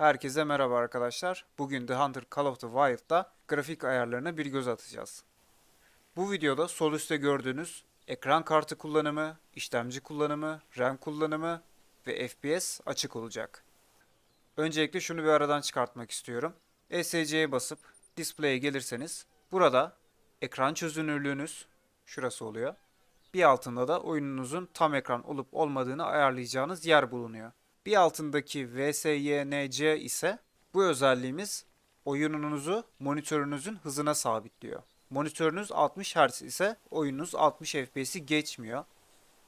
Herkese merhaba arkadaşlar. Bugün The Hunter Call of the Wild'da grafik ayarlarına bir göz atacağız. Bu videoda sol üstte gördüğünüz ekran kartı kullanımı, işlemci kullanımı, RAM kullanımı ve FPS açık olacak. Öncelikle şunu bir aradan çıkartmak istiyorum. ESC'ye basıp Display'e gelirseniz burada ekran çözünürlüğünüz şurası oluyor. Bir altında da oyununuzun tam ekran olup olmadığını ayarlayacağınız yer bulunuyor. Bir altındaki VSYNC ise bu özelliğimiz oyununuzu monitörünüzün hızına sabitliyor. Monitörünüz 60 Hz ise oyununuz 60 FPS'i geçmiyor.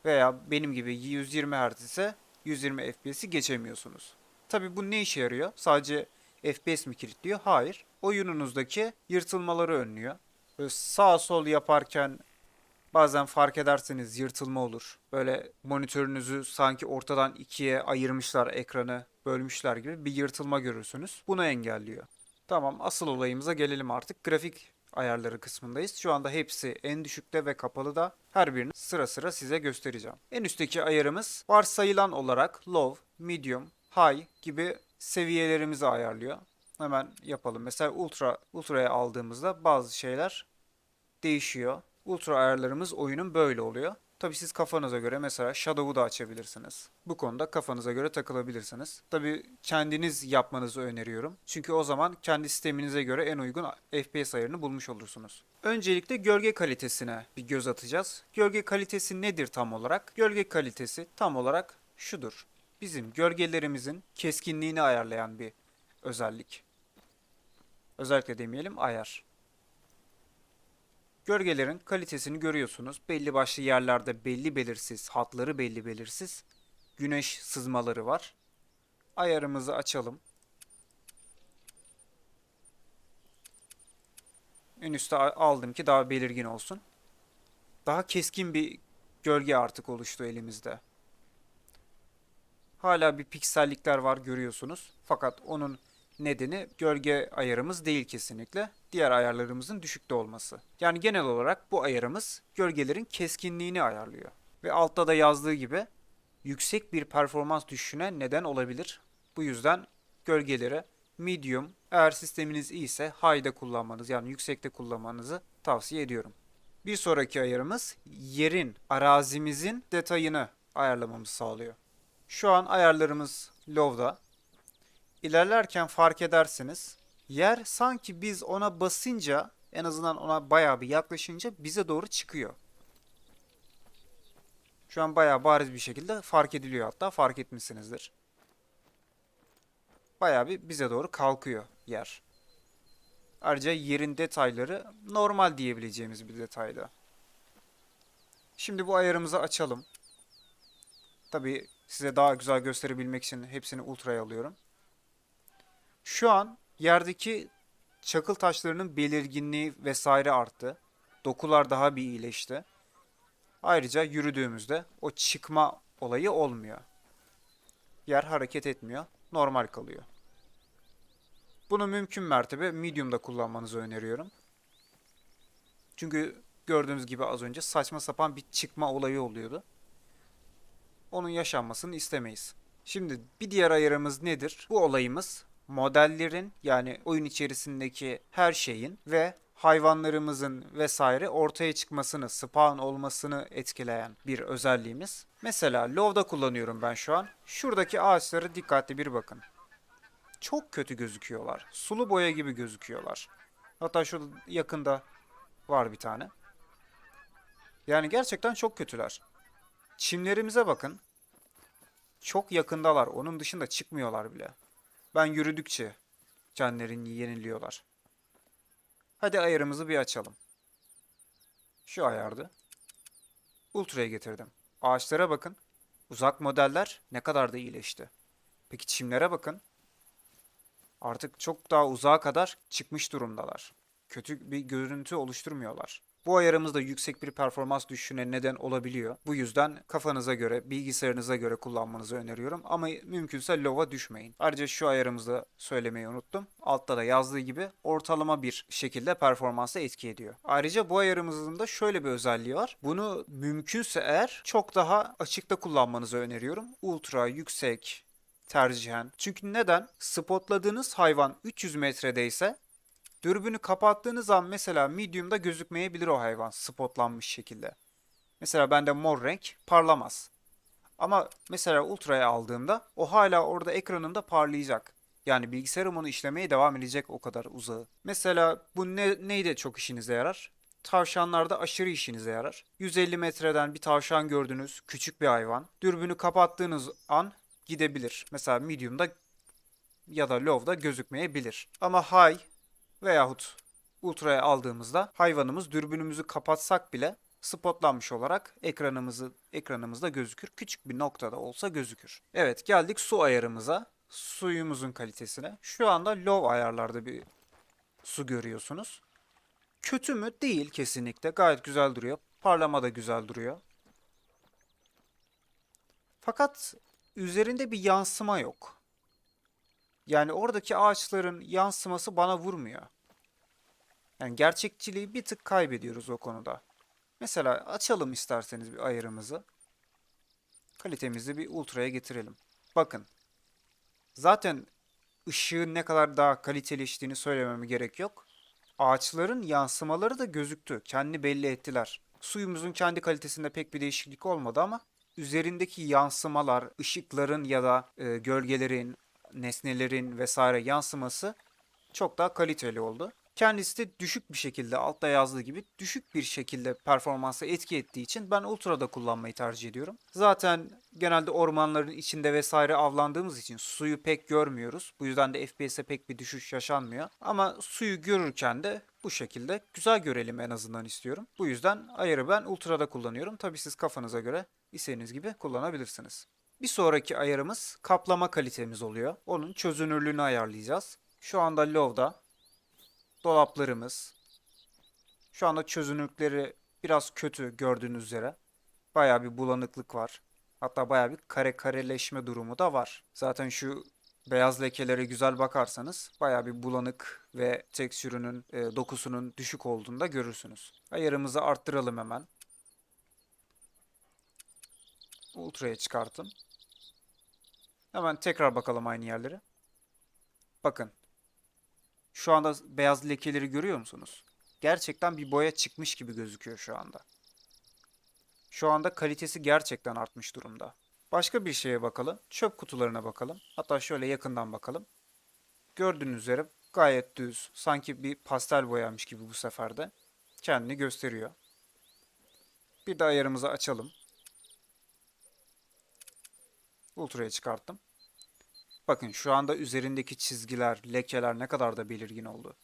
Veya benim gibi 120 Hz ise 120 FPS'i geçemiyorsunuz. Tabi bu ne işe yarıyor? Sadece FPS mi kilitliyor? Hayır. Oyununuzdaki yırtılmaları önlüyor. Böyle sağ sol yaparken Bazen fark ederseniz yırtılma olur. Böyle monitörünüzü sanki ortadan ikiye ayırmışlar ekranı, bölmüşler gibi bir yırtılma görürsünüz. Bunu engelliyor. Tamam asıl olayımıza gelelim artık. Grafik ayarları kısmındayız. Şu anda hepsi en düşükte ve kapalı da her birini sıra sıra size göstereceğim. En üstteki ayarımız varsayılan olarak low, medium, high gibi seviyelerimizi ayarlıyor. Hemen yapalım. Mesela ultra ultra'ya aldığımızda bazı şeyler değişiyor. Ultra ayarlarımız oyunun böyle oluyor. Tabi siz kafanıza göre mesela Shadow'u da açabilirsiniz. Bu konuda kafanıza göre takılabilirsiniz. Tabi kendiniz yapmanızı öneriyorum. Çünkü o zaman kendi sisteminize göre en uygun FPS ayarını bulmuş olursunuz. Öncelikle gölge kalitesine bir göz atacağız. Gölge kalitesi nedir tam olarak? Gölge kalitesi tam olarak şudur. Bizim gölgelerimizin keskinliğini ayarlayan bir özellik. Özellikle demeyelim ayar. Gölgelerin kalitesini görüyorsunuz. Belli başlı yerlerde belli belirsiz, hatları belli belirsiz güneş sızmaları var. Ayarımızı açalım. En üstte aldım ki daha belirgin olsun. Daha keskin bir gölge artık oluştu elimizde. Hala bir piksellikler var görüyorsunuz. Fakat onun nedeni gölge ayarımız değil kesinlikle. Diğer ayarlarımızın düşükte olması. Yani genel olarak bu ayarımız gölgelerin keskinliğini ayarlıyor. Ve altta da yazdığı gibi yüksek bir performans düşüşüne neden olabilir. Bu yüzden gölgeleri medium eğer sisteminiz iyiyse high'da kullanmanız yani yüksekte kullanmanızı tavsiye ediyorum. Bir sonraki ayarımız yerin, arazimizin detayını ayarlamamızı sağlıyor. Şu an ayarlarımız low'da. İlerlerken fark edersiniz. Yer sanki biz ona basınca en azından ona bayağı bir yaklaşınca bize doğru çıkıyor. Şu an bayağı bariz bir şekilde fark ediliyor hatta fark etmişsinizdir. Bayağı bir bize doğru kalkıyor yer. Ayrıca yerin detayları normal diyebileceğimiz bir detayda. Şimdi bu ayarımızı açalım. Tabii size daha güzel gösterebilmek için hepsini ultraya alıyorum. Şu an yerdeki çakıl taşlarının belirginliği vesaire arttı. Dokular daha bir iyileşti. Ayrıca yürüdüğümüzde o çıkma olayı olmuyor. Yer hareket etmiyor, normal kalıyor. Bunu mümkün mertebe medium'da kullanmanızı öneriyorum. Çünkü gördüğünüz gibi az önce saçma sapan bir çıkma olayı oluyordu. Onun yaşanmasını istemeyiz. Şimdi bir diğer ayarımız nedir? Bu olayımız modellerin yani oyun içerisindeki her şeyin ve hayvanlarımızın vesaire ortaya çıkmasını, spawn olmasını etkileyen bir özelliğimiz. Mesela Low'da kullanıyorum ben şu an. Şuradaki ağaçlara dikkatli bir bakın. Çok kötü gözüküyorlar. Sulu boya gibi gözüküyorlar. Hatta şurada yakında var bir tane. Yani gerçekten çok kötüler. Çimlerimize bakın. Çok yakındalar. Onun dışında çıkmıyorlar bile. Ben yürüdükçe canlerini yeniliyorlar. Hadi ayarımızı bir açalım. Şu ayardı. Ultra'ya getirdim. Ağaçlara bakın. Uzak modeller ne kadar da iyileşti. Peki çimlere bakın. Artık çok daha uzağa kadar çıkmış durumdalar. Kötü bir görüntü oluşturmuyorlar. Bu ayarımız da yüksek bir performans düşüşüne neden olabiliyor. Bu yüzden kafanıza göre, bilgisayarınıza göre kullanmanızı öneriyorum. Ama mümkünse low'a düşmeyin. Ayrıca şu ayarımızı da söylemeyi unuttum. Altta da yazdığı gibi ortalama bir şekilde performansa etki ediyor. Ayrıca bu ayarımızın da şöyle bir özelliği var. Bunu mümkünse eğer çok daha açıkta kullanmanızı öneriyorum. Ultra, yüksek, tercihen. Çünkü neden? Spotladığınız hayvan 300 metredeyse dürbünü kapattığınız an mesela medium'da gözükmeyebilir o hayvan spotlanmış şekilde. Mesela bende mor renk parlamaz. Ama mesela ultraya aldığımda o hala orada ekranında parlayacak. Yani bilgisayarım onu işlemeye devam edecek o kadar uzağı. Mesela bu ne, neyde çok işinize yarar? Tavşanlarda aşırı işinize yarar. 150 metreden bir tavşan gördünüz, küçük bir hayvan. Dürbünü kapattığınız an gidebilir. Mesela medium'da ya da low'da gözükmeyebilir. Ama high veyahut ultraya aldığımızda hayvanımız dürbünümüzü kapatsak bile spotlanmış olarak ekranımızı ekranımızda gözükür. Küçük bir noktada olsa gözükür. Evet geldik su ayarımıza. Suyumuzun kalitesine. Şu anda low ayarlarda bir su görüyorsunuz. Kötü mü? Değil kesinlikle. Gayet güzel duruyor. Parlama da güzel duruyor. Fakat üzerinde bir yansıma yok. Yani oradaki ağaçların yansıması bana vurmuyor. Yani gerçekçiliği bir tık kaybediyoruz o konuda. Mesela açalım isterseniz bir ayarımızı. Kalitemizi bir ultraya getirelim. Bakın. Zaten ışığın ne kadar daha kaliteleştiğini söylememe gerek yok. Ağaçların yansımaları da gözüktü. Kendi belli ettiler. Suyumuzun kendi kalitesinde pek bir değişiklik olmadı ama üzerindeki yansımalar, ışıkların ya da e, gölgelerin, nesnelerin vesaire yansıması çok daha kaliteli oldu. Kendisi de düşük bir şekilde altta yazdığı gibi düşük bir şekilde performansa etki ettiği için ben Ultra'da kullanmayı tercih ediyorum. Zaten genelde ormanların içinde vesaire avlandığımız için suyu pek görmüyoruz. Bu yüzden de FPS'e pek bir düşüş yaşanmıyor. Ama suyu görürken de bu şekilde güzel görelim en azından istiyorum. Bu yüzden ayarı ben Ultra'da kullanıyorum. Tabi siz kafanıza göre istediğiniz gibi kullanabilirsiniz. Bir sonraki ayarımız kaplama kalitemiz oluyor. Onun çözünürlüğünü ayarlayacağız. Şu anda low'da dolaplarımız. Şu anda çözünürlükleri biraz kötü gördüğünüz üzere. Baya bir bulanıklık var. Hatta baya bir kare kareleşme durumu da var. Zaten şu beyaz lekelere güzel bakarsanız baya bir bulanık ve tekstürünün, e, dokusunun düşük olduğunu da görürsünüz. Ayarımızı arttıralım hemen. Ultra'ya çıkartın. Hemen tekrar bakalım aynı yerlere. Bakın şu anda beyaz lekeleri görüyor musunuz? Gerçekten bir boya çıkmış gibi gözüküyor şu anda. Şu anda kalitesi gerçekten artmış durumda. Başka bir şeye bakalım. Çöp kutularına bakalım. Hatta şöyle yakından bakalım. Gördüğünüz üzere gayet düz. Sanki bir pastel boyamış gibi bu sefer de. Kendini gösteriyor. Bir de ayarımızı açalım. Ultra'ya çıkarttım. Bakın şu anda üzerindeki çizgiler, lekeler ne kadar da belirgin oldu.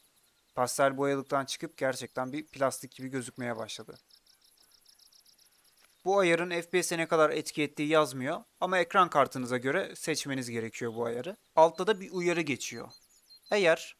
Pastel boyalıktan çıkıp gerçekten bir plastik gibi gözükmeye başladı. Bu ayarın FPS'e ne kadar etki ettiği yazmıyor ama ekran kartınıza göre seçmeniz gerekiyor bu ayarı. Altta da bir uyarı geçiyor. Eğer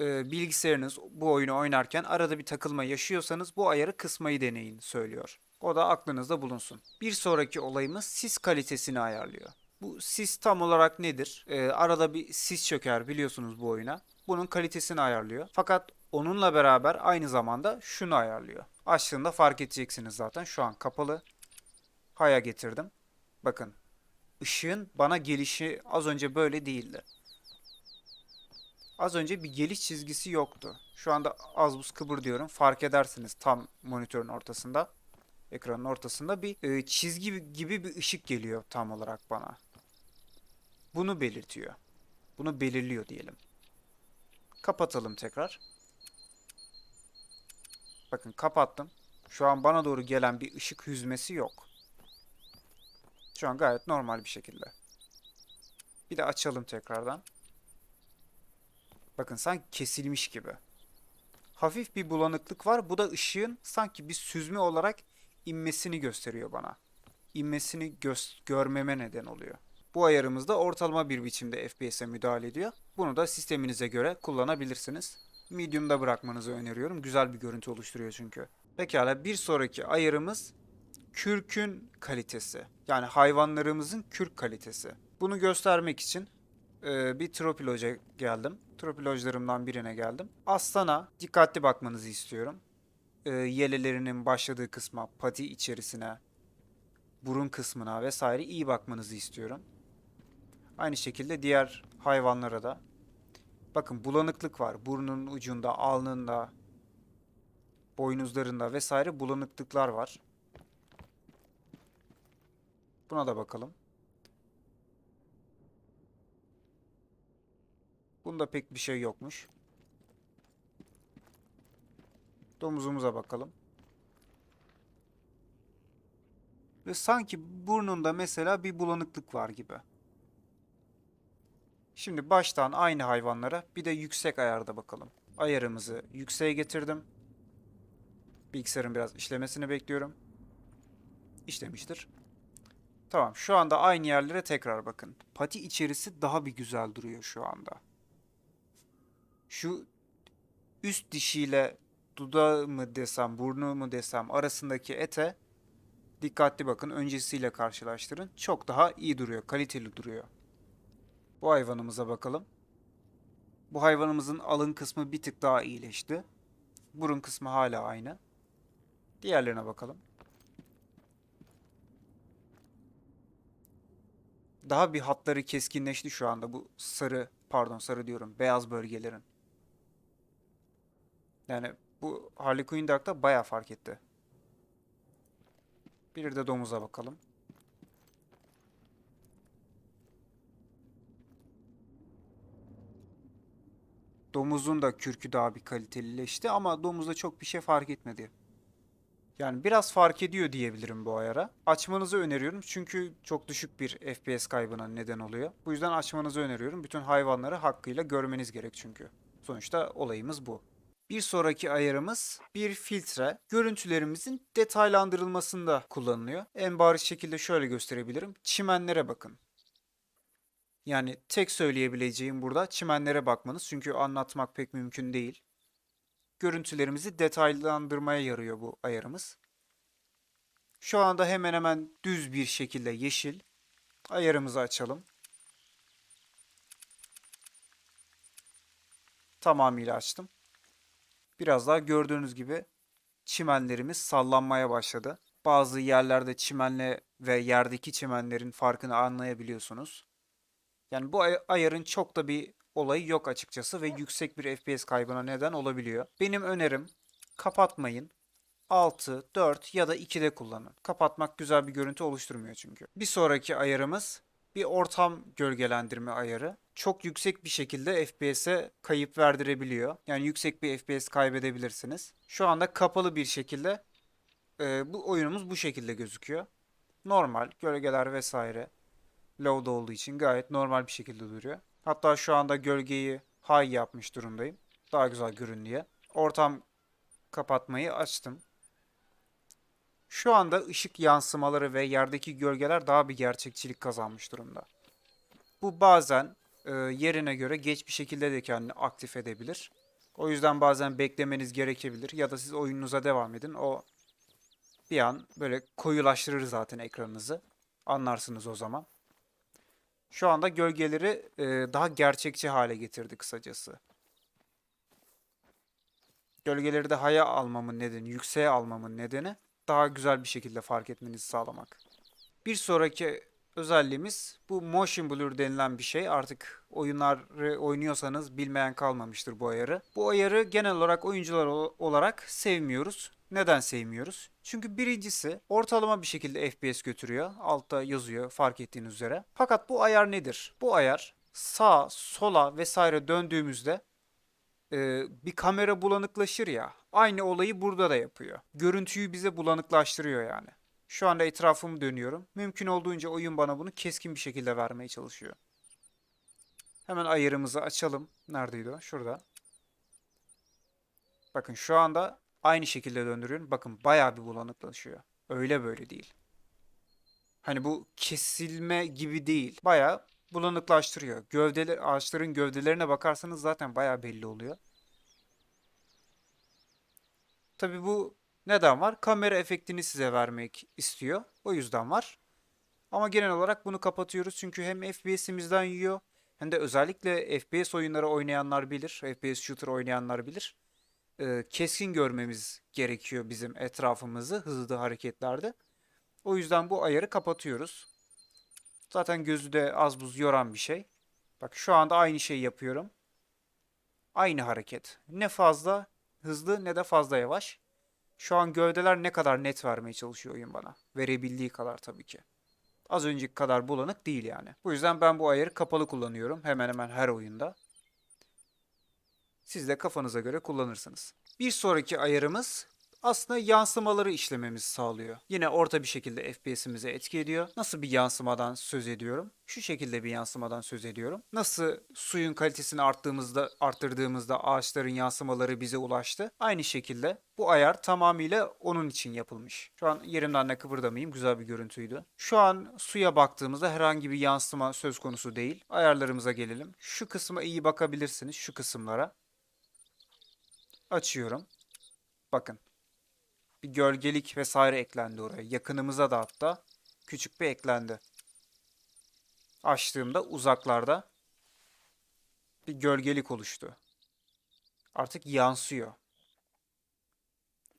e, bilgisayarınız bu oyunu oynarken arada bir takılma yaşıyorsanız bu ayarı kısmayı deneyin söylüyor. O da aklınızda bulunsun. Bir sonraki olayımız sis kalitesini ayarlıyor. Bu sis tam olarak nedir? Ee, arada bir sis çöker biliyorsunuz bu oyuna. Bunun kalitesini ayarlıyor. Fakat onunla beraber aynı zamanda şunu ayarlıyor. Açtığında fark edeceksiniz zaten. Şu an kapalı. Haya getirdim. Bakın. Işığın bana gelişi az önce böyle değildi. Az önce bir geliş çizgisi yoktu. Şu anda az buz kıbır diyorum. Fark edersiniz tam monitörün ortasında. Ekranın ortasında bir e, çizgi gibi bir ışık geliyor tam olarak bana bunu belirtiyor. Bunu belirliyor diyelim. Kapatalım tekrar. Bakın kapattım. Şu an bana doğru gelen bir ışık hüzmesi yok. Şu an gayet normal bir şekilde. Bir de açalım tekrardan. Bakın sanki kesilmiş gibi. Hafif bir bulanıklık var. Bu da ışığın sanki bir süzme olarak inmesini gösteriyor bana. İnmesini gö- görmeme neden oluyor. Bu ayarımız da ortalama bir biçimde FPS'e müdahale ediyor. Bunu da sisteminize göre kullanabilirsiniz. Medium'da bırakmanızı öneriyorum. Güzel bir görüntü oluşturuyor çünkü. Pekala bir sonraki ayarımız kürkün kalitesi. Yani hayvanlarımızın kürk kalitesi. Bunu göstermek için e, bir tropiloja geldim. Tropilojlarımdan birine geldim. Aslana dikkatli bakmanızı istiyorum. E, yelelerinin başladığı kısma, pati içerisine, burun kısmına vesaire iyi bakmanızı istiyorum. Aynı şekilde diğer hayvanlara da. Bakın bulanıklık var. Burnunun ucunda, alnında, boynuzlarında vesaire bulanıklıklar var. Buna da bakalım. Bunda pek bir şey yokmuş. Domuzumuza bakalım. Ve sanki burnunda mesela bir bulanıklık var gibi. Şimdi baştan aynı hayvanlara bir de yüksek ayarda bakalım. Ayarımızı yükseğe getirdim. Bilgisayarın biraz işlemesini bekliyorum. İşlemiştir. Tamam şu anda aynı yerlere tekrar bakın. Pati içerisi daha bir güzel duruyor şu anda. Şu üst dişiyle dudağı mı desem, burnu mu desem arasındaki ete dikkatli bakın. Öncesiyle karşılaştırın. Çok daha iyi duruyor, kaliteli duruyor. Bu hayvanımıza bakalım. Bu hayvanımızın alın kısmı bir tık daha iyileşti. Burun kısmı hala aynı. Diğerlerine bakalım. Daha bir hatları keskinleşti şu anda bu sarı, pardon sarı diyorum, beyaz bölgelerin. Yani bu Harley Quinn Dark'ta bayağı fark etti. Bir de domuza bakalım. Domuzun da kürkü daha bir kalitelileşti ama domuzda çok bir şey fark etmedi. Yani biraz fark ediyor diyebilirim bu ayara. Açmanızı öneriyorum çünkü çok düşük bir FPS kaybına neden oluyor. Bu yüzden açmanızı öneriyorum. Bütün hayvanları hakkıyla görmeniz gerek çünkü. Sonuçta olayımız bu. Bir sonraki ayarımız bir filtre. Görüntülerimizin detaylandırılmasında kullanılıyor. En bariz şekilde şöyle gösterebilirim. Çimenlere bakın. Yani tek söyleyebileceğim burada çimenlere bakmanız. Çünkü anlatmak pek mümkün değil. Görüntülerimizi detaylandırmaya yarıyor bu ayarımız. Şu anda hemen hemen düz bir şekilde yeşil. Ayarımızı açalım. Tamamıyla açtım. Biraz daha gördüğünüz gibi çimenlerimiz sallanmaya başladı. Bazı yerlerde çimenle ve yerdeki çimenlerin farkını anlayabiliyorsunuz. Yani bu ay- ayarın çok da bir olayı yok açıkçası ve yüksek bir FPS kaybına neden olabiliyor. Benim önerim kapatmayın. 6, 4 ya da 2'de kullanın. Kapatmak güzel bir görüntü oluşturmuyor çünkü. Bir sonraki ayarımız bir ortam gölgelendirme ayarı. Çok yüksek bir şekilde FPS'e kayıp verdirebiliyor. Yani yüksek bir FPS kaybedebilirsiniz. Şu anda kapalı bir şekilde e, bu oyunumuz bu şekilde gözüküyor. Normal gölgeler vesaire low'da olduğu için gayet normal bir şekilde duruyor. Hatta şu anda gölgeyi high yapmış durumdayım. Daha güzel görün diye. Ortam kapatmayı açtım. Şu anda ışık yansımaları ve yerdeki gölgeler daha bir gerçekçilik kazanmış durumda. Bu bazen e, yerine göre geç bir şekilde de kendini aktif edebilir. O yüzden bazen beklemeniz gerekebilir ya da siz oyununuza devam edin. O bir an böyle koyulaştırır zaten ekranınızı. Anlarsınız o zaman. Şu anda gölgeleri e, daha gerçekçi hale getirdi kısacası. Gölgeleri de haya almamın nedeni, yükseğe almamın nedeni daha güzel bir şekilde fark etmenizi sağlamak. Bir sonraki özelliğimiz bu motion blur denilen bir şey. Artık oyunları oynuyorsanız bilmeyen kalmamıştır bu ayarı. Bu ayarı genel olarak oyuncular olarak sevmiyoruz. Neden sevmiyoruz? Çünkü birincisi ortalama bir şekilde FPS götürüyor. Altta yazıyor fark ettiğiniz üzere. Fakat bu ayar nedir? Bu ayar sağa, sola vesaire döndüğümüzde e, bir kamera bulanıklaşır ya. Aynı olayı burada da yapıyor. Görüntüyü bize bulanıklaştırıyor yani. Şu anda etrafımı dönüyorum. Mümkün olduğunca oyun bana bunu keskin bir şekilde vermeye çalışıyor. Hemen ayarımızı açalım. Neredeydi o? Şurada. Bakın şu anda aynı şekilde döndürüyorum. Bakın bayağı bir bulanıklaşıyor. Öyle böyle değil. Hani bu kesilme gibi değil. Bayağı bulanıklaştırıyor. Gövdeler, ağaçların gövdelerine bakarsanız zaten bayağı belli oluyor. Tabii bu neden var? Kamera efektini size vermek istiyor. O yüzden var. Ama genel olarak bunu kapatıyoruz çünkü hem FPS'imizden yiyor hem de özellikle FPS oyunları oynayanlar bilir, FPS shooter oynayanlar bilir. Ee, keskin görmemiz gerekiyor bizim etrafımızı hızlı hareketlerde. O yüzden bu ayarı kapatıyoruz. Zaten gözü de az buz yoran bir şey. Bak şu anda aynı şeyi yapıyorum. Aynı hareket. Ne fazla hızlı ne de fazla yavaş. Şu an gövdeler ne kadar net vermeye çalışıyor oyun bana. Verebildiği kadar tabii ki. Az önceki kadar bulanık değil yani. Bu yüzden ben bu ayarı kapalı kullanıyorum. Hemen hemen her oyunda. Siz de kafanıza göre kullanırsınız. Bir sonraki ayarımız aslında yansımaları işlememizi sağlıyor. Yine orta bir şekilde FPS'imize etki ediyor. Nasıl bir yansımadan söz ediyorum? Şu şekilde bir yansımadan söz ediyorum. Nasıl suyun kalitesini arttığımızda, arttırdığımızda ağaçların yansımaları bize ulaştı. Aynı şekilde bu ayar tamamıyla onun için yapılmış. Şu an yerimden de kıpırdamayayım. Güzel bir görüntüydü. Şu an suya baktığımızda herhangi bir yansıma söz konusu değil. Ayarlarımıza gelelim. Şu kısma iyi bakabilirsiniz. Şu kısımlara. Açıyorum. Bakın. Bir gölgelik vesaire eklendi oraya. Yakınımıza da hatta küçük bir eklendi. Açtığımda uzaklarda bir gölgelik oluştu. Artık yansıyor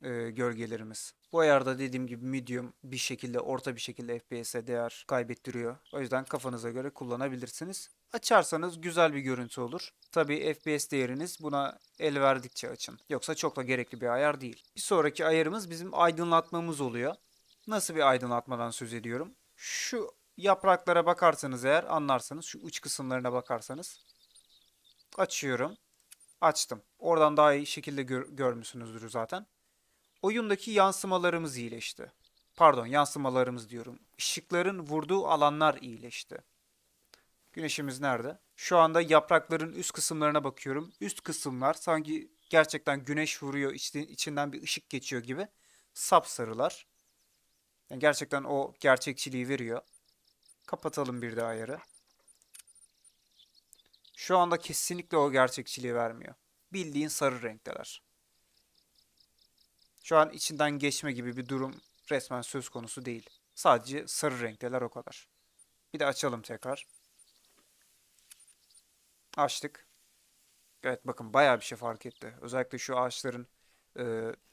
e, gölgelerimiz. Bu ayarda dediğim gibi medium bir şekilde orta bir şekilde FPS'e değer kaybettiriyor. O yüzden kafanıza göre kullanabilirsiniz. Açarsanız güzel bir görüntü olur. Tabii FPS değeriniz buna el verdikçe açın. Yoksa çok da gerekli bir ayar değil. Bir sonraki ayarımız bizim aydınlatmamız oluyor. Nasıl bir aydınlatmadan söz ediyorum? Şu yapraklara bakarsanız eğer anlarsanız şu uç kısımlarına bakarsanız açıyorum. Açtım. Oradan daha iyi şekilde gör- görmüşsünüzdür zaten. Oyundaki yansımalarımız iyileşti. Pardon, yansımalarımız diyorum. Işıkların vurduğu alanlar iyileşti. Güneşimiz nerede? Şu anda yaprakların üst kısımlarına bakıyorum. Üst kısımlar sanki gerçekten güneş vuruyor, içinden bir ışık geçiyor gibi sapsarılar. Yani gerçekten o gerçekçiliği veriyor. Kapatalım bir daha ayarı. Şu anda kesinlikle o gerçekçiliği vermiyor. Bildiğin sarı renkteler. Şu an içinden geçme gibi bir durum resmen söz konusu değil. Sadece sarı renkteler o kadar. Bir de açalım tekrar. Açtık. Evet bakın bayağı bir şey fark etti. Özellikle şu ağaçların e,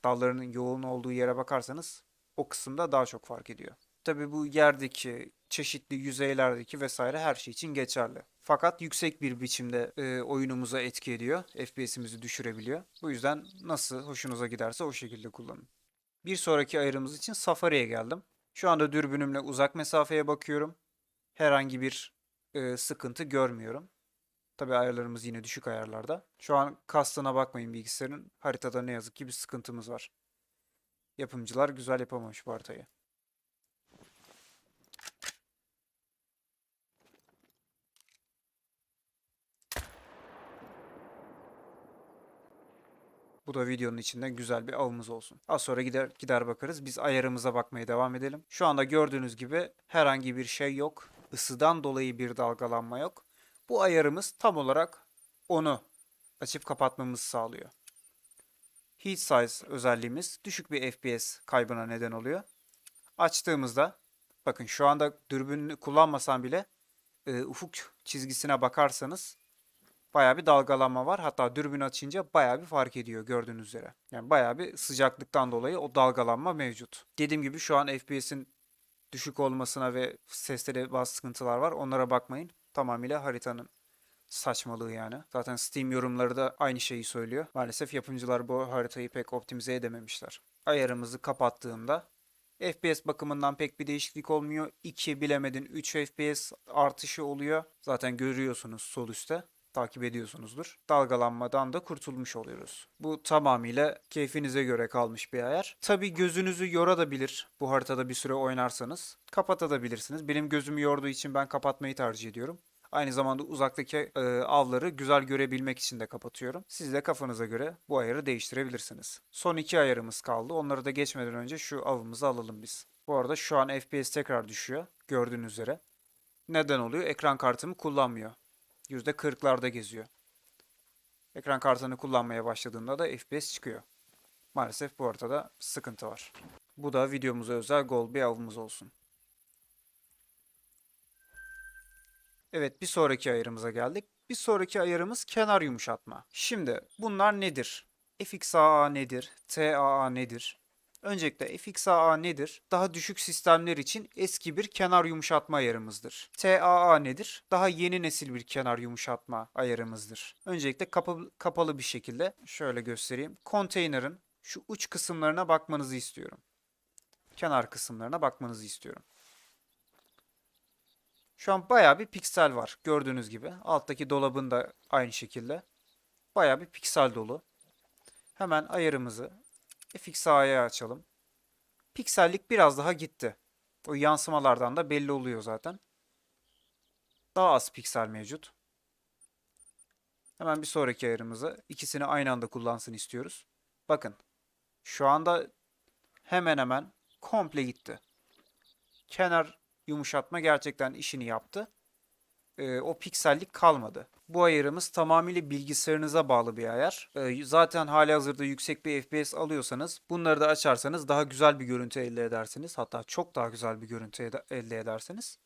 dallarının yoğun olduğu yere bakarsanız o kısımda daha çok fark ediyor. Tabii bu yerdeki çeşitli yüzeylerdeki vesaire her şey için geçerli. Fakat yüksek bir biçimde e, oyunumuza etki ediyor. FPS'imizi düşürebiliyor. Bu yüzden nasıl hoşunuza giderse o şekilde kullanın. Bir sonraki ayarımız için Safari'ye geldim. Şu anda dürbünümle uzak mesafeye bakıyorum. Herhangi bir e, sıkıntı görmüyorum. Tabii ayarlarımız yine düşük ayarlarda. Şu an kastına bakmayın bilgisayarın. Haritada ne yazık ki bir sıkıntımız var. Yapımcılar güzel yapamamış bu haritayı. Bu da videonun içinde güzel bir avımız olsun. Az sonra gider gider bakarız. Biz ayarımıza bakmaya devam edelim. Şu anda gördüğünüz gibi herhangi bir şey yok. Isıdan dolayı bir dalgalanma yok. Bu ayarımız tam olarak onu açıp kapatmamızı sağlıyor. Heat size özelliğimiz düşük bir FPS kaybına neden oluyor. Açtığımızda bakın şu anda dürbünü kullanmasam bile e, ufuk çizgisine bakarsanız bayağı bir dalgalanma var. Hatta dürbün açınca bayağı bir fark ediyor gördüğünüz üzere. Yani bayağı bir sıcaklıktan dolayı o dalgalanma mevcut. Dediğim gibi şu an FPS'in düşük olmasına ve seste de bazı sıkıntılar var. Onlara bakmayın. Tamamıyla haritanın saçmalığı yani. Zaten Steam yorumları da aynı şeyi söylüyor. Maalesef yapımcılar bu haritayı pek optimize edememişler. Ayarımızı kapattığımda FPS bakımından pek bir değişiklik olmuyor. 2 bilemedin 3 FPS artışı oluyor. Zaten görüyorsunuz sol üstte takip ediyorsunuzdur. Dalgalanmadan da kurtulmuş oluyoruz. Bu tamamıyla keyfinize göre kalmış bir ayar. Tabi gözünüzü yorabilir bu haritada bir süre oynarsanız. Kapatabilirsiniz. Benim gözümü yorduğu için ben kapatmayı tercih ediyorum. Aynı zamanda uzaktaki e, avları güzel görebilmek için de kapatıyorum. Siz de kafanıza göre bu ayarı değiştirebilirsiniz. Son iki ayarımız kaldı. Onları da geçmeden önce şu avımızı alalım biz. Bu arada şu an FPS tekrar düşüyor. Gördüğünüz üzere. Neden oluyor? Ekran kartımı kullanmıyor. %40'larda geziyor. Ekran kartını kullanmaya başladığında da FPS çıkıyor. Maalesef bu ortada sıkıntı var. Bu da videomuza özel gol bir avımız olsun. Evet bir sonraki ayarımıza geldik. Bir sonraki ayarımız kenar yumuşatma. Şimdi bunlar nedir? FXAA nedir? TAA nedir? Öncelikle FXAA nedir? Daha düşük sistemler için eski bir kenar yumuşatma ayarımızdır. TAA nedir? Daha yeni nesil bir kenar yumuşatma ayarımızdır. Öncelikle kapalı, kapalı bir şekilde şöyle göstereyim. Konteynerin şu uç kısımlarına bakmanızı istiyorum. Kenar kısımlarına bakmanızı istiyorum. Şu an bayağı bir piksel var gördüğünüz gibi. Alttaki dolabın da aynı şekilde. Bayağı bir piksel dolu. Hemen ayarımızı FXA'ya açalım. Piksellik biraz daha gitti. O yansımalardan da belli oluyor zaten. Daha az piksel mevcut. Hemen bir sonraki ayarımızı ikisini aynı anda kullansın istiyoruz. Bakın. Şu anda hemen hemen komple gitti. Kenar yumuşatma gerçekten işini yaptı. Ee, o piksellik kalmadı. Bu ayarımız tamamıyla bilgisayarınıza bağlı bir ayar. Ee, zaten hali hazırda yüksek bir FPS alıyorsanız bunları da açarsanız daha güzel bir görüntü elde edersiniz. Hatta çok daha güzel bir görüntü elde edersiniz.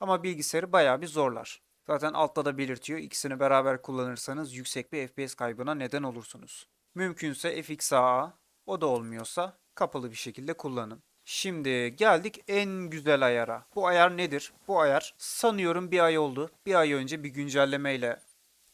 Ama bilgisayarı bayağı bir zorlar. Zaten altta da belirtiyor. İkisini beraber kullanırsanız yüksek bir FPS kaybına neden olursunuz. Mümkünse FXAA, o da olmuyorsa kapalı bir şekilde kullanın. Şimdi geldik en güzel ayara. Bu ayar nedir? Bu ayar sanıyorum bir ay oldu. Bir ay önce bir güncellemeyle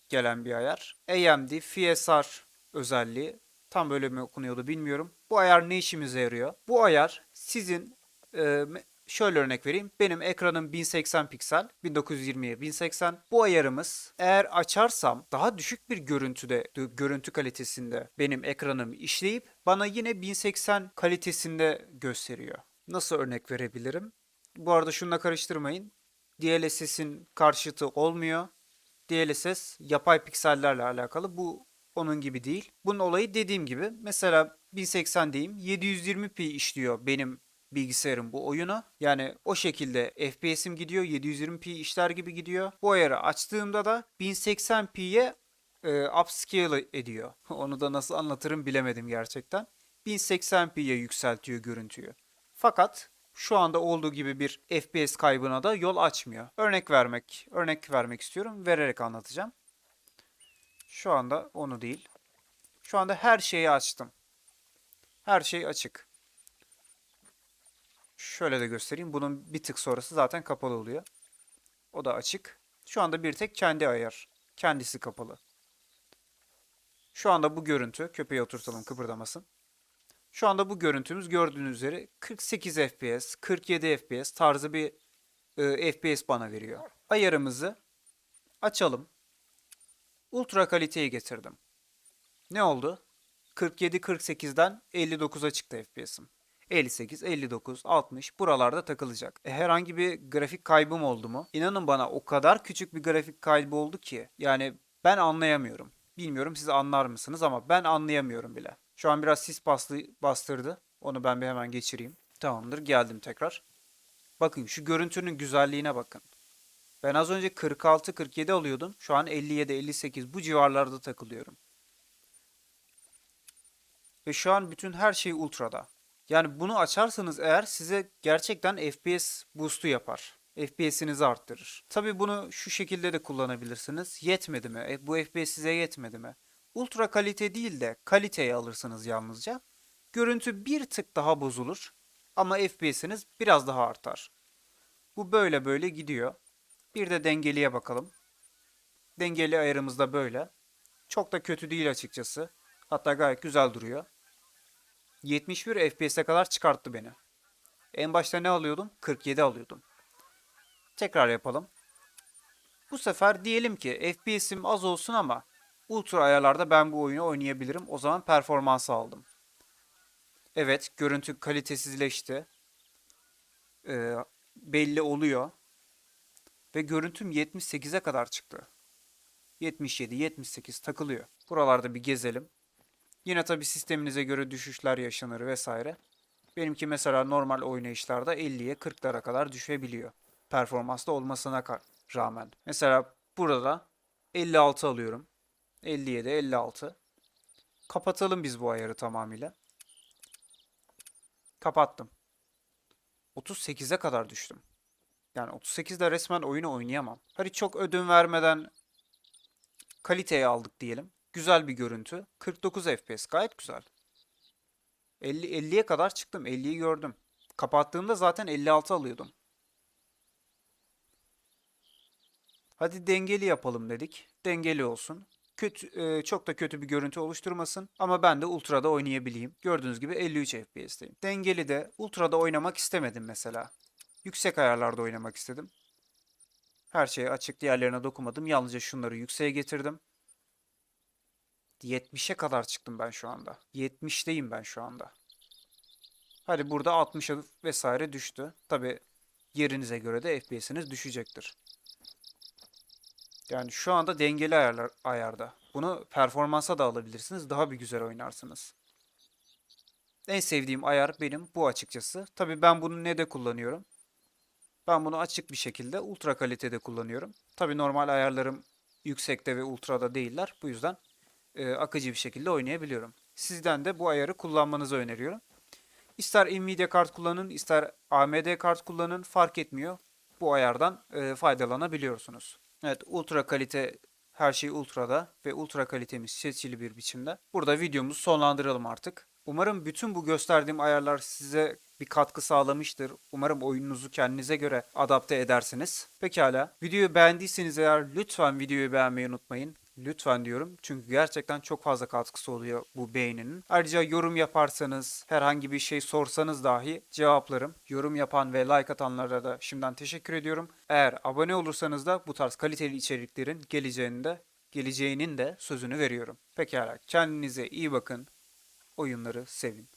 gelen bir ayar. AMD FSR özelliği. Tam böyle mi okunuyordu bilmiyorum. Bu ayar ne işimize yarıyor? Bu ayar sizin e, şöyle örnek vereyim. Benim ekranım 1080 piksel, 1920'ye 1080. Bu ayarımız eğer açarsam daha düşük bir görüntüde, görüntü kalitesinde benim ekranım işleyip bana yine 1080 kalitesinde gösteriyor. Nasıl örnek verebilirim? Bu arada şununla karıştırmayın. DLSS'in karşıtı olmuyor. DLSS yapay piksellerle alakalı. Bu onun gibi değil. Bunun olayı dediğim gibi mesela 1080 diyeyim 720p işliyor benim bilgisayarım bu oyunu. Yani o şekilde FPS'im gidiyor 720p işler gibi gidiyor. Bu ayarı açtığımda da 1080p'ye e, upscale ediyor. Onu da nasıl anlatırım bilemedim gerçekten. 1080p'ye yükseltiyor görüntüyü. Fakat şu anda olduğu gibi bir FPS kaybına da yol açmıyor. Örnek vermek, örnek vermek istiyorum. Vererek anlatacağım. Şu anda onu değil. Şu anda her şeyi açtım. Her şey açık. Şöyle de göstereyim. Bunun bir tık sonrası zaten kapalı oluyor. O da açık. Şu anda bir tek kendi ayar. Kendisi kapalı. Şu anda bu görüntü, köpeği oturtalım kıpırdamasın. Şu anda bu görüntümüz gördüğünüz üzere 48 FPS, 47 FPS tarzı bir e, FPS bana veriyor. Ayarımızı açalım. Ultra kaliteyi getirdim. Ne oldu? 47-48'den 59'a çıktı FPS'im. 58, 59, 60 buralarda takılacak. E, herhangi bir grafik kaybım oldu mu? İnanın bana o kadar küçük bir grafik kaybı oldu ki. Yani ben anlayamıyorum. Bilmiyorum siz anlar mısınız ama ben anlayamıyorum bile. Şu an biraz sis bastı, bastırdı. Onu ben bir hemen geçireyim. Tamamdır geldim tekrar. Bakın şu görüntünün güzelliğine bakın. Ben az önce 46-47 alıyordum. Şu an 57-58 bu civarlarda takılıyorum. Ve şu an bütün her şey ultrada. Yani bunu açarsanız eğer size gerçekten FPS boost'u yapar. FPS'inizi arttırır. Tabii bunu şu şekilde de kullanabilirsiniz. Yetmedi mi? E, bu FPS size yetmedi mi? Ultra kalite değil de kaliteyi alırsınız yalnızca. Görüntü bir tık daha bozulur ama FPS'iniz biraz daha artar. Bu böyle böyle gidiyor. Bir de dengeliye bakalım. Dengeli ayarımız da böyle. Çok da kötü değil açıkçası. Hatta gayet güzel duruyor. 71 FPS'e kadar çıkarttı beni. En başta ne alıyordum? 47 alıyordum. Tekrar yapalım. Bu sefer diyelim ki FPS'im az olsun ama ultra ayarlarda ben bu oyunu oynayabilirim. O zaman performansı aldım. Evet, görüntü kalitesizleşti. Ee, belli oluyor. Ve görüntüm 78'e kadar çıktı. 77, 78 takılıyor. Buralarda bir gezelim. Yine tabi sisteminize göre düşüşler yaşanır vesaire. Benimki mesela normal oynayışlarda 50'ye 40'lara kadar düşebiliyor. Performanslı olmasına rağmen. Mesela burada 56 alıyorum. 57, 56. Kapatalım biz bu ayarı tamamıyla. Kapattım. 38'e kadar düştüm. Yani 38'de resmen oyunu oynayamam. Hadi çok ödün vermeden kaliteye aldık diyelim. Güzel bir görüntü. 49 FPS gayet güzel. 50 50'ye kadar çıktım. 50'yi gördüm. Kapattığımda zaten 56 alıyordum. Hadi dengeli yapalım dedik. Dengeli olsun. Kötü, e, çok da kötü bir görüntü oluşturmasın ama ben de ultra'da oynayabileyim. Gördüğünüz gibi 53 FPS'teyim. Dengeli de ultra'da oynamak istemedim mesela. Yüksek ayarlarda oynamak istedim. Her şey açık, diğerlerine dokunmadım. Yalnızca şunları yükseğe getirdim. 70'e kadar çıktım ben şu anda. 70'teyim ben şu anda. Hadi burada 60'a vesaire düştü. Tabi yerinize göre de FPS'iniz düşecektir. Yani şu anda dengeli ayarlar, ayarda. Bunu performansa da alabilirsiniz. Daha bir güzel oynarsınız. En sevdiğim ayar benim bu açıkçası. Tabii ben bunu ne de kullanıyorum? Ben bunu açık bir şekilde ultra kalitede kullanıyorum. Tabii normal ayarlarım yüksekte ve ultrada değiller. Bu yüzden e, akıcı bir şekilde oynayabiliyorum. Sizden de bu ayarı kullanmanızı öneriyorum. İster Nvidia kart kullanın, ister AMD kart kullanın fark etmiyor. Bu ayardan e, faydalanabiliyorsunuz. Evet, ultra kalite her şey ultrada ve ultra kalitemiz seçili bir biçimde. Burada videomuzu sonlandıralım artık. Umarım bütün bu gösterdiğim ayarlar size bir katkı sağlamıştır. Umarım oyununuzu kendinize göre adapte edersiniz. Pekala. Videoyu beğendiyseniz eğer lütfen videoyu beğenmeyi unutmayın. Lütfen diyorum. Çünkü gerçekten çok fazla katkısı oluyor bu beğeninin. Ayrıca yorum yaparsanız, herhangi bir şey sorsanız dahi cevaplarım. Yorum yapan ve like atanlara da şimdiden teşekkür ediyorum. Eğer abone olursanız da bu tarz kaliteli içeriklerin geleceğini geleceğinin de sözünü veriyorum. Pekala. Kendinize iyi bakın. Oyunları sevin.